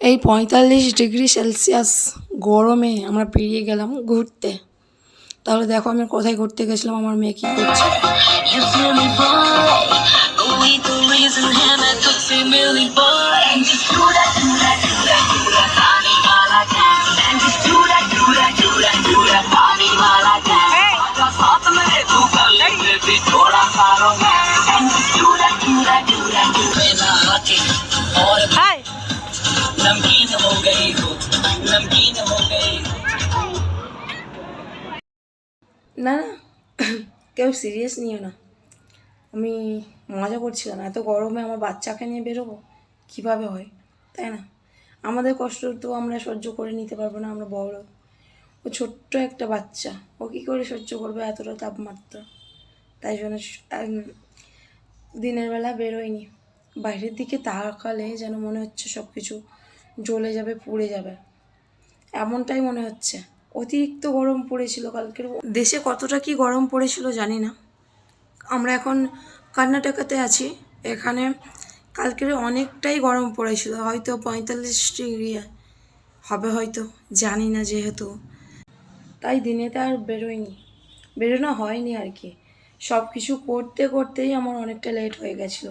এই পঁয়তাল্লিশ degree Celsius গরমে আমরা পেরিয়ে গেলাম ঘুরতে তাহলে দেখো আমি কোথায় ঘুরতে গেছিলাম আমার মেয়ে কী করছে You नमकीन हो गई हो नमकीन हो गई हो না না কেউ সিরিয়াস নিও না আমি মজা করছিলাম এত গরমে আমার বাচ্চাকে নিয়ে বেরোবো কীভাবে হয় তাই না আমাদের কষ্ট তো আমরা সহ্য করে নিতে পারবো না আমরা বড় ও ছোট্ট একটা বাচ্চা ও কী করে সহ্য করবে এতটা তাপমাত্রা তাই জন্য স- উম, দিনের বেলা বেরোয়নি। বাইরের দিকে তাকালে যেন মনে হচ্ছে সব কিছু জ্বলে যাবে, পুড়ে যাবে। এমনটাই মনে হচ্ছে। অতিরিক্ত গরম পড়েছিল কালকের দেশে কতটা কি গরম পড়েছিল জানি না। আমরা এখন কর্ণাটকাতে আছি। এখানে কালকের অনেকটাই গরম পড়েছিল। হয়তো পঁয়তাল্লিশ ডিগ্রি হবে হয়তো। জানি না যেহেতু। তাই দিনেতে আর বেরোয়নি। বেরোনো হয়নি আর কি। সব কিছু করতে করতেই আমার অনেকটা লেট হয়ে গেছিল।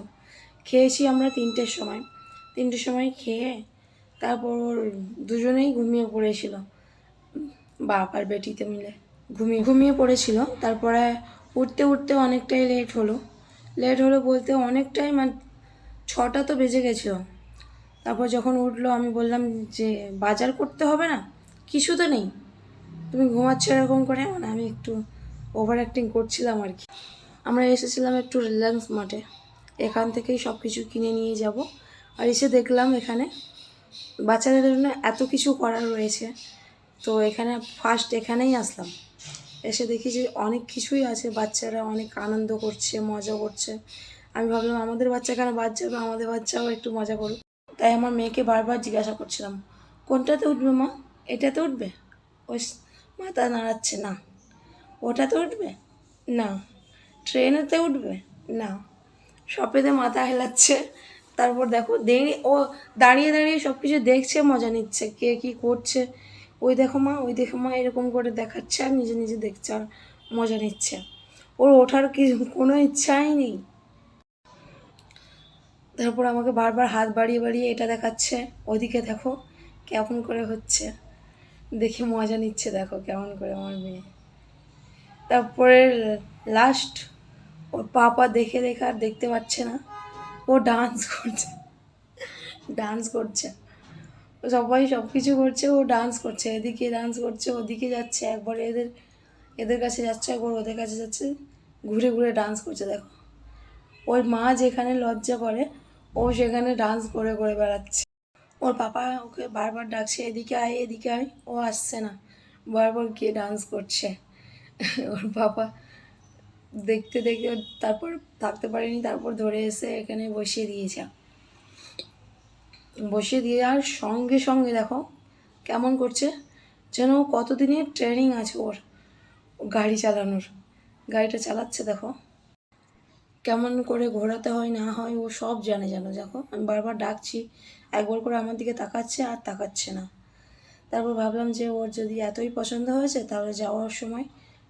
খেয়েছি আমরা তিনটের সময়। তিনটের সময় খেয়ে তারপর দুজনেই ঘুমিয়ে পড়েছিল। বাপ আর বেটিতে মিলে ঘুমিয়ে ঘুমিয়ে পড়েছিল। তারপরে উঠতে উঠতে অনেকটাই লেট হলো। লেট হলো বলতে অনেকটাই মানে ছটা তো বেজে গেছিল। তারপর যখন উঠল আমি বললাম যে, বাজার করতে হবে না? কিছু তো নেই। তুমি ঘুমাচ্ছ এরকম করে? মানে আমি একটু ওভার অ্যাক্টিং করছিলাম আর কি। আমরা এসেছিলাম একটু রিলায়েন্স মাঠে এখান থেকেই সব কিছু কিনে নিয়ে যাব। আর এসে দেখলাম এখানে বাচ্চাদের জন্য এত কিছু করার রয়েছে। তো এখানে ফার্স্ট এখানেই আসলাম। এসে দেখি যে অনেক কিছুই আছে। বাচ্চারা অনেক আনন্দ করছে, মজা করছে। আমি ভাবলাম, আমাদের বাচ্চা কেন বাদ যাবে? আমাদের বাচ্চাও একটু মজা করুক। তাই আমার মেয়েকে বারবার জিজ্ঞাসা করছিলাম, কোনটাতে উঠবে মা? এটাতে উঠবে? ওই মাথা নাড়াচ্ছে না। ওটাতে উঠবে? না। ট্রেনেতে উঠবে? না। সপেতে মাথা হেলাচ্ছে। তারপর দেখো, দেরি, ও দাঁড়িয়ে দাঁড়িয়ে সব কিছু দেখছে, মজা নিচ্ছে। কে কী করছে? ওই দেখো মা, ওই দেখো মা, এরকম করে দেখাচ্ছে আর নিজে নিজে দেখছে আর মজা নিচ্ছে। ওর ওঠার কি কোনো ইচ্ছাই নেই। তারপর আমাকে বারবার হাত বাড়িয়ে বাড়িয়ে এটা দেখাচ্ছে। ওদিকে দেখো, কেমন করে হচ্ছে। দেখে মজা নিচ্ছে, দেখো কেমন করে আমার মেয়ে। তারপরে লাস্ট ওর পাপা দেখে দেখে আর দেখতে পাচ্ছে না। ও ডান্স করছে। ডান্স করছে। সবাই সব কিছু করছে, ও ডান্স করছে। এদিকে ডান্স করছে, ওদিকে যাচ্ছে। একবার এদের এদের কাছে যাচ্ছে, একবার ওদের কাছে যাচ্ছে। ঘুরে ঘুরে ডান্স করছে, দেখো। ওর মা যেখানে লজ্জা করে, ও সেখানে ডান্স করে করে বেড়াচ্ছে। ওর পাপা ওকে বারবার ডাকছে, এদিকে আয় এদিকে আয়। ও আসছে না। বারবার গিয়ে ডান্স করছে। ওর পাপা দেখতে দেখতে তারপর থাকতে পারেনি, তারপর ধরে এসে এখানে বসিয়ে দিয়েছে। বসিয়ে দিয়ে আর সঙ্গে সঙ্গে দেখো কেমন করছে, যেন কতদিনের ট্রেনিং আছে ওর, গাড়ি চালানোর। গাড়িটা চালাচ্ছে দেখো। কেমন করে ঘোরাতে হয়, না হয়, ও সব জানে যেন। দেখো, আমি বারবার ডাকছি, একবার করে আমার দিকে তাকাচ্ছে আর তাকাচ্ছে না। তারপর ভাবলাম যে ওর যদি এতই পছন্দ হয়েছে, তাহলে যাওয়ার সময়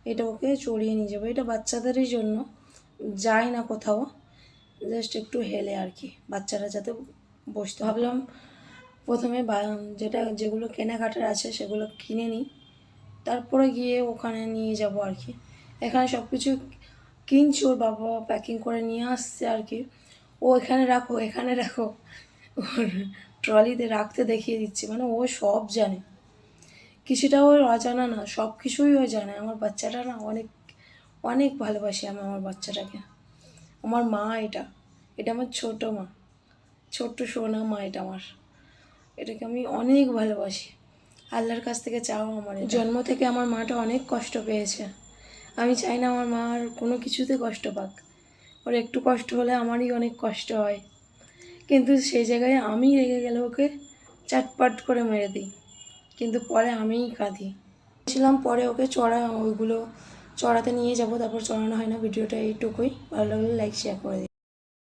এটা ওকে চড়িয়ে নিয়ে যাব। এটা বাচ্চাদেরই জন্য। যায় না কোথাও জাস্ট একটু হেলে আর কি, বাচ্চারা যাতে বসতে ভাবলাম প্রথমে যেটা, যেগুলো কেনাকাটার আছে সেগুলো কিনে নিই। তারপরে গিয়ে ওখানে নিয়ে যাব আর কি। এখানে সব কিছু কিনছি, ওর বাবা প্যাকিং করে নিয়ে আসছে আর কি। ও এখানে রাখো এখানে রাখো। ওর ট্রলিতে রাখতে দেখিয়ে দিচ্ছি। মানে ও সব জানে। কিছুটা ওর অজানা না সব কিছুই ও জানে। আমার বাচ্চাটা না অনেক অনেক ভালোবাসি আমি আমার বাচ্চাটাকে। আমার মা এটা এটা আমার ছোটো মা। ছোট্ট সোনা মা এটা আমার। এটাকে আমি অনেক ভালোবাসি। আল্লাহর কাছ থেকে চাও আমার জন্ম থেকে আমার মাটা অনেক কষ্ট পেয়েছে। আমি চাই না আমার মা আর কোনো কিছুতে কষ্ট পাক। ওর একটু কষ্ট হলে আমারই অনেক কষ্ট হয়। কিন্তু সেই জায়গায় আমি রেগে গেলে ওকে চাটপাট করে মেরে দিই। কিন্তু পরে আমিই কাঁদি। ছিলাম পরে ওকে চড়া, ওইগুলো চড়াতে নিয়ে যাব, তারপর চড়ানো হয় না, ভিডিওটা এইটুকুই। ভালো লাগলে লাইক শেয়ার করে দিই